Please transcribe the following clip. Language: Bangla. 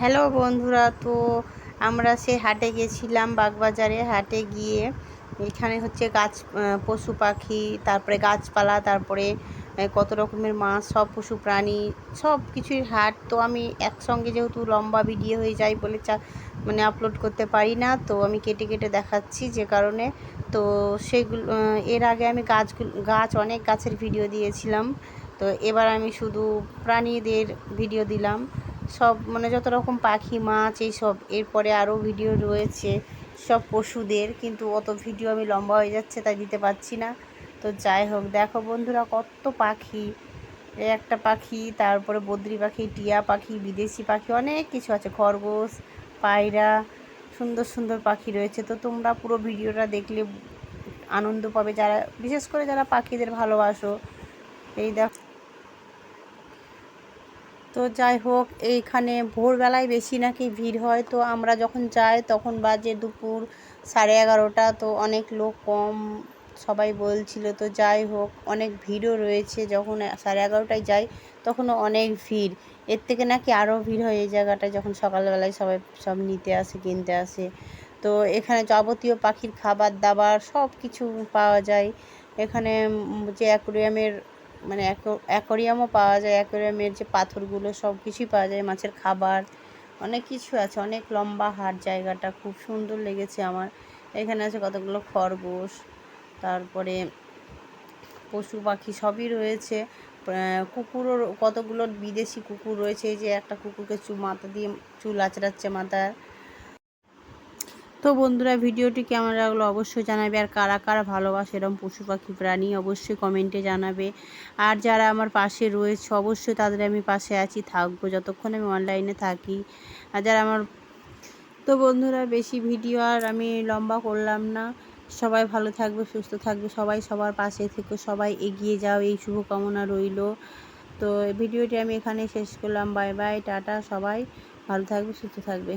হ্যালো বন্ধুরা, তো আমরা সে হাটে গেছিলাম বাগবাজারে হাটে গিয়ে। এখানে হচ্ছে গাছ পশু পাখি, তারপরে গাছপালা, তারপরে কত রকমের মাছ, সব পশু প্রাণী, সব কিছুই হাট। তো আমি একসঙ্গে যেহেতু লম্বা ভিডিও হয়ে যায় বলে চা মানে আপলোড করতে পারি না, তো আমি কেটে কেটে দেখাচ্ছি যে কারণে। তো সেগুলো এর আগে আমি গাছগুলো, গাছ, অনেক গাছের ভিডিও দিয়েছিলাম। তো এবার আমি শুধু প্রাণীদের ভিডিও দিলাম। সব মানে যত রকম পাখি, মাছ এইসব, এরপরে আরও ভিডিও রয়েছে সব পশুদের, কিন্তু অত ভিডিও আমি লম্বা হয়ে যাচ্ছে তাই দিতে পারছি না। তো যাই হোক, দেখো বন্ধুরা কত পাখি। একটা পাখি, তারপরে বদ্রি পাখি, টিয়া পাখি, বিদেশি পাখি, অনেক কিছু আছে। খরগোশ, পায়রা, সুন্দর সুন্দর পাখি রয়েছে। তো তোমরা পুরো ভিডিওটা দেখলে আনন্দ পাবে। যারা, বিশেষ করে যারা পাখিদের ভালোবাসো, এই দেখো তো যাই হোক, এইখানে ভোরবেলায় বেশি নাকি ভিড় হয়। তো আমরা যখন যাই, তখন বাজে দুপুর সাড়ে এগারোটা। তো অনেক লোক কম, সবাই বলছিল। তো যাই হোক, অনেক ভিড়ও রয়েছে। যখন সাড়ে এগারোটায় যাই, তখনও অনেক ভিড়। এর থেকে নাকি আরও ভিড় হয় এই জায়গাটায়, যখন সকালবেলায় সবাই সব নিতে আসে, কিনতে আসে। তো এখানে যাবতীয় পাখির খাবার দাবার সব কিছু পাওয়া যায়। এখানে যে অ্যাকোরিয়ামের মানে অ্যাকোরিয়ামও পাওয়া যায়, অ্যাকোরিয়ামের যে পাথরগুলো সব কিছুই পাওয়া যায়, মাছের খাবার, অনেক কিছু আছে, অনেক লম্বা হাট জায়গাটা, খুব সুন্দর লেগেছে আমার। এখানে আছে কতগুলো খরগোশ, তারপরে পশু পাখি সবই রয়েছে। কুকুরও কতগুলো বিদেশি কুকুর রয়েছে, এই যে একটা কুকুরকে চু, মাথা দিয়ে চুল আঁচড়াচ্ছে মাথার। তো বন্ধুরা, ভিডিওটি কেমন লাগল অবশ্যই জানাবে। আর কারা কারা ভালোবাসে এরকম পশু পাখি প্রাণী অবশ্যই কমেন্টে জানাবে। আর যারা আমার পাশে রয়েছে, অবশ্যই তাদের আমি পাশে আছি, থাকব যতক্ষণ আমি অনলাইনে থাকি। আর যারা আমার, তো বন্ধুরা, বেশি ভিডিও আর আমি লম্বা করলাম না। সবাই ভালো থাকবে, সুস্থ থাকবে, সবাই সবার পাশে থেকে, সবাই এগিয়ে যাও, এই শুভকামনা রইল। তো ভিডিওটি আমি এখানে শেষ করলাম। বাই বাই টাটা, সবাই ভালো থাকবে, সুস্থ থাকবে।